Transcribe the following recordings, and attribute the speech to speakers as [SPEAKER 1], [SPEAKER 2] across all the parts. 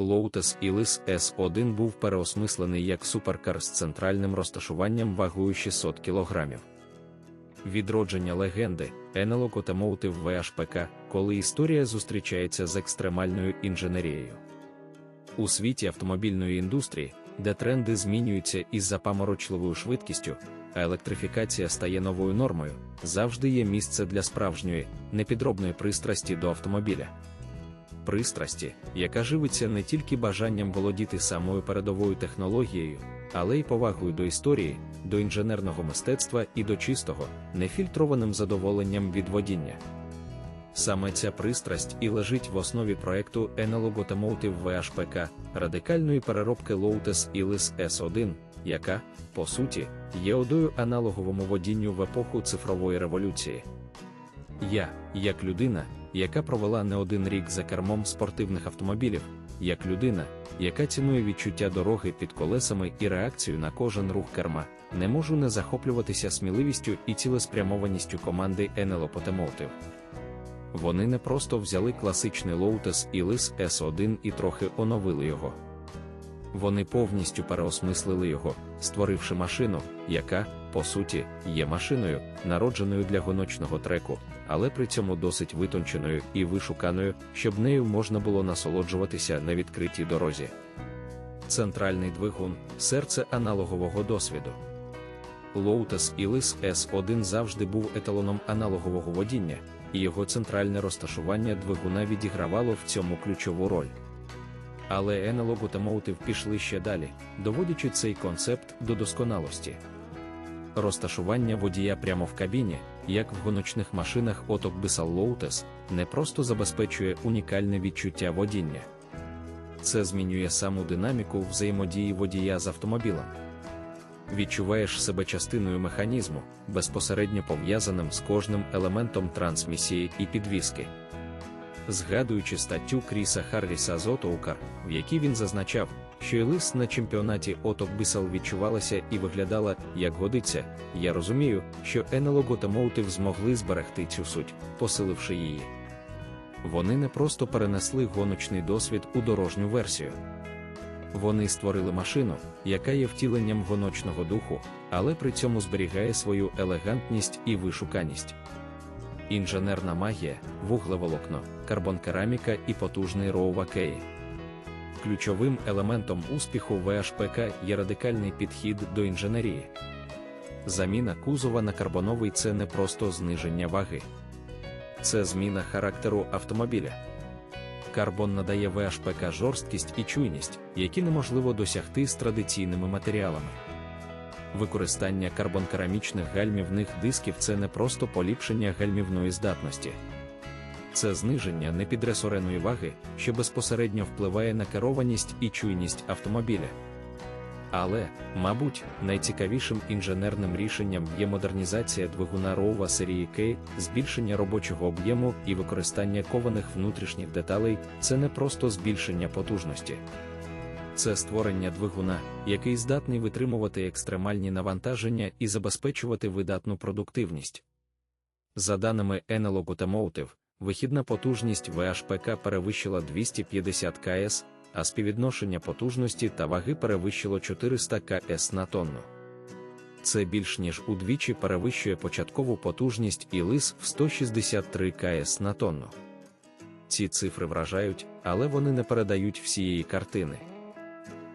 [SPEAKER 1] Lotus Elise S1 був переосмислений як суперкар з центральним розташуванням вагою 600 кг. Відродження легенди Analog Automotive VHPK, коли історія зустрічається з екстремальною інженерією. У світі автомобільної індустрії, де тренди змінюються із запаморочливою швидкістю, а електрифікація стає новою нормою, завжди є місце для справжньої, непідробної пристрасті до автомобіля. Пристрасті, яка живиться не тільки бажанням володіти самою передовою технологією, але й повагою до історії, до інженерного мистецтва і до чистого, нефільтрованим задоволенням від водіння. Саме ця пристрасть і лежить в основі проекту Analog Automotive VHPK, радикальної переробки Lotus Elise S1, яка, по суті, є одою аналоговому водінню в епоху цифрової революції. Я, як людина, яка провела не один рік за кермом спортивних автомобілів, як людина, яка цінує відчуття дороги під колесами і реакцію на кожен рух керма, не можу не захоплюватися сміливістю і цілеспрямованістю команди Enelo Automotive. Вони не просто взяли класичний Lotus Elise S1 і трохи оновили його. Вони повністю переосмислили його, створивши машину, яка, по суті, є машиною, народженою для гоночного треку, але при цьому досить витонченою і вишуканою, щоб нею можна було насолоджуватися на відкритій дорозі. Центральний двигун серце аналогового досвіду. Lotus Elise S1 завжди був еталоном аналогового водіння, і його центральне розташування двигуна відігравало в цьому ключову роль. Але Analog Automotive пішли ще далі, доводячи цей концепт до досконалості. Розташування водія прямо в кабіні, як в гоночних машинах Otto Bissell Lotus, не просто забезпечує унікальне відчуття водіння. Це змінює саму динаміку взаємодії водія з автомобілем. Відчуваєш себе частиною механізму, безпосередньо пов'язаним з кожним елементом трансмісії і підвіски. Згадуючи статтю Кріса Харріса з Отоукар, в якій він зазначав, що Елис на чемпіонаті Оток Бисел відчувалася і виглядала, як годиться, я розумію, що Analog Automotive змогли зберегти цю суть, посиливши її. Вони не просто перенесли гоночний досвід у дорожню версію. Вони створили машину, яка є втіленням гоночного духу, але при цьому зберігає свою елегантність і вишуканість. Інженерна магія, вуглеволокно, карбонкераміка і потужний роувакеї. Ключовим елементом успіху ВHПК є радикальний підхід до інженерії. Заміна кузова на карбоновий це не просто зниження ваги, це зміна характеру автомобіля. Карбон надає ВHПК жорсткість і чуйність, які неможливо досягти з традиційними матеріалами. Використання карбонкерамічних гальмівних дисків це не просто поліпшення гальмівної здатності, це зниження непідресореної ваги, що безпосередньо впливає на керованість і чуйність автомобіля. Але, мабуть, найцікавішим інженерним рішенням є модернізація двигуна Роува серії K, збільшення робочого об'єму і використання кованих внутрішніх деталей це не просто збільшення потужності. Це створення двигуна, який здатний витримувати екстремальні навантаження і забезпечувати видатну продуктивність. За даними Analog Automotive, вихідна потужність VHPK перевищила 250 КС, а співвідношення потужності та ваги перевищило 400 КС на тонну. Це більш ніж удвічі перевищує початкову потужність і лис в 163 КС на тонну. Ці цифри вражають, але вони не передають всієї картини.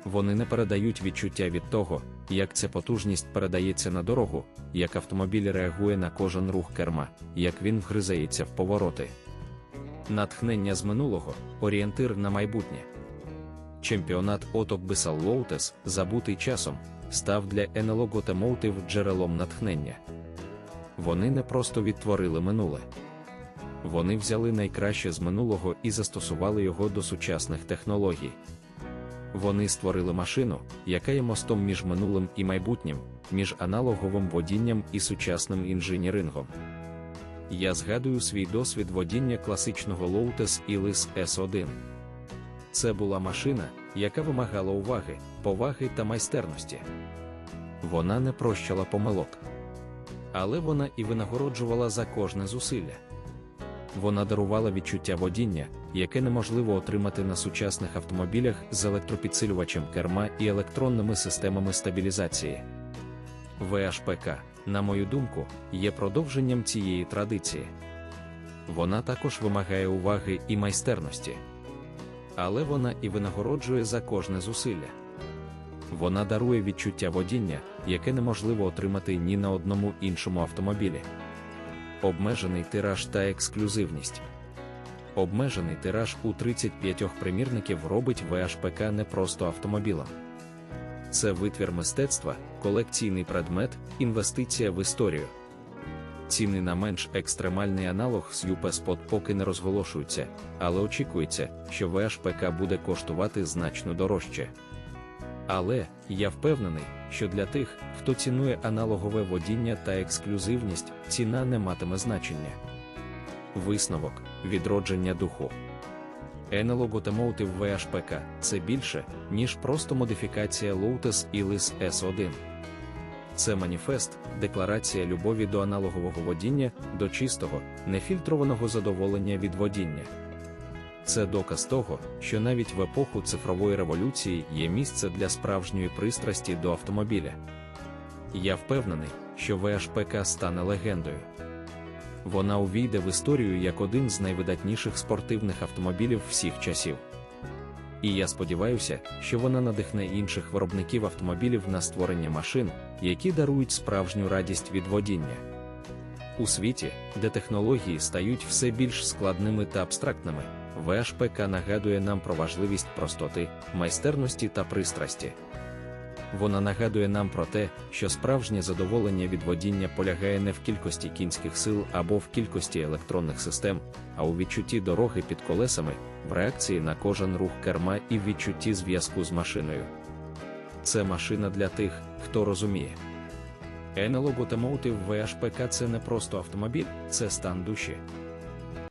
[SPEAKER 1] Вони не передають відчуття від того, як ця потужність передається на дорогу, як автомобіль реагує на кожен рух керма, як він вгризається в повороти. Натхнення з минулого орієнтир на майбутнє. Чемпіонат Оток Бисал Лоутес, забутий часом, став для Analog Automotive джерелом натхнення. Вони не просто відтворили минуле. Вони взяли найкраще з минулого і застосували його до сучасних технологій. Вони створили машину, яка є мостом між минулим і майбутнім, між аналоговим водінням і сучасним інженірингом. Я згадую свій досвід водіння класичного Lotus Elise S1. Це була машина, яка вимагала уваги, поваги та майстерності. Вона не прощала помилок. Але вона і винагороджувала за кожне зусилля. Вона дарувала відчуття водіння, яке неможливо отримати на сучасних автомобілях з електропідсилювачем керма і електронними системами стабілізації. VHPK, на мою думку, є продовженням цієї традиції. Вона також вимагає уваги і майстерності. Але вона і винагороджує за кожне зусилля. Вона дарує відчуття водіння, яке неможливо отримати ні на одному іншому автомобілі. Обмежений тираж та ексклюзивність. Обмежений тираж у 35 примірників робить VHPK не просто автомобілем. Це витвір мистецтва, колекційний предмет, інвестиція в історію. Ціни на менш екстремальний аналог з UP поки не розголошуються, але очікується, що VHPK буде коштувати значно дорожче. Але я впевнений, що для тих, хто цінує аналогове водіння та ексклюзивність, ціна не матиме значення. Висновок відродження духу. Analog Automotive VHPK – це більше, ніж просто модифікація Lotus Elise S1. Це маніфест, декларація любові до аналогового водіння, до чистого, нефільтрованого задоволення від водіння. Це доказ того, що навіть в епоху цифрової революції є місце для справжньої пристрасті до автомобіля. Я впевнений, що VHPK стане легендою. Вона увійде в історію як один з найвидатніших спортивних автомобілів всіх часів. І я сподіваюся, що вона надихне інших виробників автомобілів на створення машин, які дарують справжню радість від водіння. У світі, де технології стають все більш складними та абстрактними, VHPK нагадує нам про важливість простоти, майстерності та пристрасті. Вона нагадує нам про те, що справжнє задоволення від водіння полягає не в кількості кінських сил або в кількості електронних систем, а у відчутті дороги під колесами, в реакції на кожен рух керма і в відчутті зв'язку з машиною. Це машина для тих, хто розуміє. Analog Automotive VHPK – це не просто автомобіль, це стан душі.